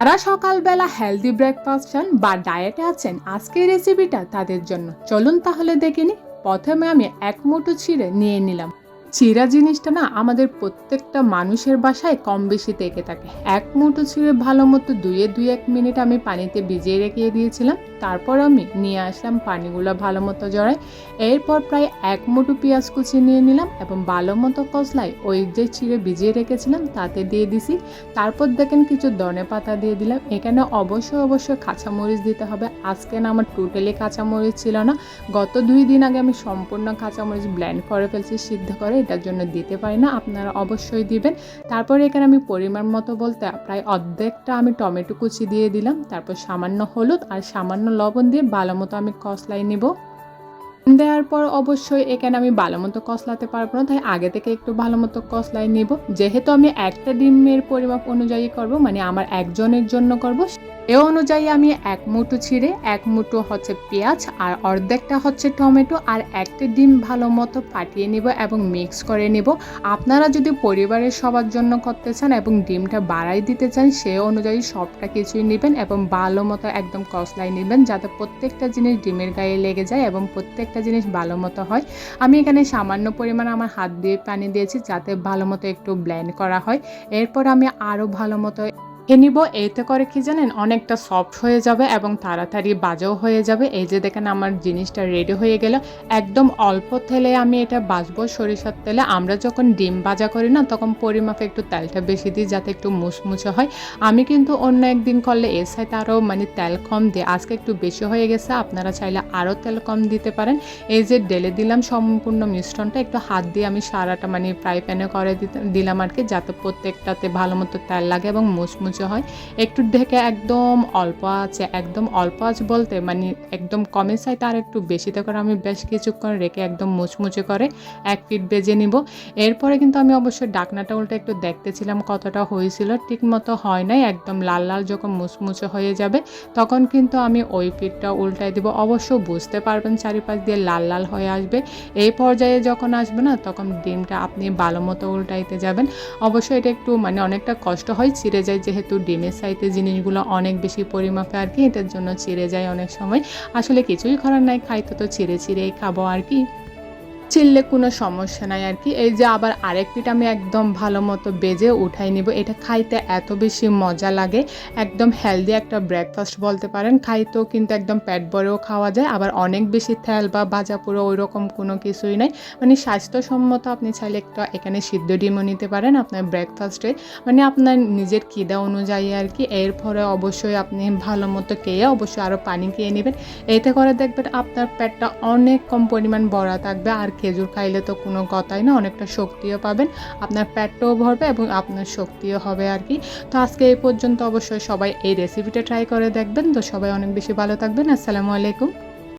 যারা সকালবেলা healthy breakfast চান বা ডায়েটে আছেন, আজকের রেসিপিটা তাদের জন্য। চলুন তাহলে দেখে নিই। প্রথমে আমি এক মুঠো ছিঁড়ে নিয়ে নিলাম। চিরা জিনিসটা না আমাদের প্রত্যেকটা মানুষের বাসায় কম বেশি থেকে থাকে। এক মুঠো ছিঁড়ে ভালো মতো দুয়ে দুই এক মিনিট আমি পানিতে ভিজিয়ে রেখে দিয়েছিলাম। তারপর আমি নিয়ে আসলাম পানিগুলো ভালো মতো জড়াই এরপর প্রায় এক মুঠো পেঁয়াজ কুচি নিয়ে নিলাম এবং ভালো মতো কষলাই ওই যে চিড়ে ভিজিয়ে রেখেছিলাম তাতে দিয়ে দিছি। তারপর দেখেন কিছু ধনে পাতা দিয়ে দিলাম। এখানে অবশ্যই অবশ্যই কাঁচামরিচ দিতে হবে। আজকে না আমার টোটালি কাঁচামরিচ ছিল না। গত দুই দিন আগে আমি সম্পূর্ণ কাঁচামরিচ ব্ল্যান্ড করে ফেলছি, সিদ্ধ করে। এটার জন্য দিতে পারি না, আপনারা অবশ্যই দিবেন। তারপরে এখানে আমি পরিমাণ মতো বলতে প্রায় অর্ধেকটা আমি টমেটো কুচি দিয়ে দিলাম, তারপর সামান্য হলুদ আর সামান্য লবণ দিয়ে ভালো মতো আমি কষলাই নিব। দেওয়ার পর অবশ্যই এখানে আমি ভালো মতো কষলাতে পারব না, তাই আগে থেকে একটু ভালো মতো কষলাই নেব। যেহেতু আমি একটা ডিমের পরিমাপ অনুযায়ী করব মানে আমার একজনের জন্য করব এ অনুযায়ী আমি এক মুঠো ছিঁড়ে, এক মুঠো হচ্ছে পেঁয়াজ আর অর্ধেকটা হচ্ছে টমেটো আর একটা ডিম ভালো মতো ফাটিয়ে নিব এবং মিক্স করে নিব। আপনারা যদি পরিবারের সবার জন্য করতে চান এবং ডিমটা বাড়াই দিতে চান, সে অনুযায়ী সবটা কিছুই নেবেন এবং ভালো মতো একদম কষলাই নেবেন যাতে প্রত্যেকটা জিনিস ডিমের গায়ে লেগে যায় এবং প্রত্যেকটা জিনিস ভালো মতো হয়। আমি এখানে সামান্য পরিমাণ আমার হাত দিয়ে পানি দিয়েছি যাতে ভালো মতো একটু ব্লেন্ড করা হয়। এরপর আমি আরও ভালো মতো এ নিব এতে করে কি জানেন, অনেকটা সফট হয়ে যাবে এবং তাড়াতাড়ি বাজাও হয়ে যাবে। এই যে দেখেন আমার জিনিসটা রেডি হয়ে গেল। একদম অল্প তেলে আমি এটা বাজবো সরিষার তেলে। আমরা যখন ডিম ভাজা করি না, তখন পরিমাপে একটু তেলটা বেশি দিই যাতে একটু মুচমুচে হয়। আমি কিন্তু অন্য একদিন করলে এর সাথে আরও মানে তেল কম দিই। আজকে একটু বেশি হয়ে গেছে, আপনারা চাইলে আরও তেল কম দিতে পারেন। এই যে ডেলে দিলাম সম্পূর্ণ মিশ্রণটা, একটু হাত দিয়ে আমি সারাটা মানে ফ্রাই প্যানে করে দিতে দিলাম আর কি, যাতে প্রত্যেকটাতে ভালো মতো তেল লাগে এবং মুচমুচে হয়। একটু ঢেকে একদম অল্প আছে, একদম অল্প আছে বলতে মানে একদম কমে চাই তার একটু বেশিতে করে আমি বেশ কিছুক্ষণ রেখে একদম মুচমুচে করে এক ফিট বেজে নিব। এরপরে কিন্তু আমি অবশ্যই ডাকনাটা উল্টে একটু দেখতেছিলাম কতটা হয়েছিল। ঠিক মতো হয় নাই, একদম লাল লাল যখন মুচমুচে হয়ে যাবে তখন কিন্তু আমি ওই পিঠটা উল্টাই দিব। অবশ্য বুঝতে পারবেন চারিপাশ দিয়ে লাল লাল হয়ে আসবে। এই পর্যায়ে যখন আসবে না তখন ডিমটা আপনি ভালো মতো উল্টাইতে যাবেন। অবশ্যই এটা একটু মানে অনেকটা কষ্ট হয়, ছিঁড়ে যায় যেহেতু ডিমের সাইতে জিনিসগুলো অনেক বেশি পরিমাপে আর কি, এটার জন্য ছিঁড়ে যায় অনেক সময়। আসলে কিছুই করার নাই, খাইতে তো ছিঁড়ে ছিঁড়েই খাব আর কি। চিল্লে কোনো সমস্যা নাই আর কি। এই যে আবার আরেক পিঠ আমি একদম ভালো মতো বেজে উঠাই নিব। এটা খাইতে এত বেশি মজা লাগে। একদম হেলদি একটা ব্রেকফাস্ট বলতে পারেন। খাইতেও কিন্তু একদম পেট ভরেও খাওয়া যায়। আবার অনেক বেশি তেল বা ভাজা পুরো ওই রকম কোনো কিছুই নাই। মানে স্বাস্থ্যসম্মত আপনি চাইলে একটা এখানে সিদ্ধ ডিমও নিতে পারেন আপনার ব্রেকফাস্টে মানে আপনার নিজের খিদা অনুযায়ী আর কি। এরপরে অবশ্যই আপনি ভালো মতো খেয়ে অবশ্যই আরও পানি খেয়ে নেবেন। এতে করে দেখবেন আপনার পেটটা অনেক কম পরিমাণ ভরা থাকবে। আর খেজুর খাইলে তো কোনো কথাই না, অনেকটা শক্তিও পাবেন, আপনার পেটটাও ভরবে এবং আপনার শক্তিও হবে আর কি। তো আজকে এই পর্যন্ত অবশ্যই সবাই এই রেসিপিটা ট্রাই করে দেখবেন। তো সবাই অনেক বেশি ভালো থাকবেন। আসসালামু আলাইকুম।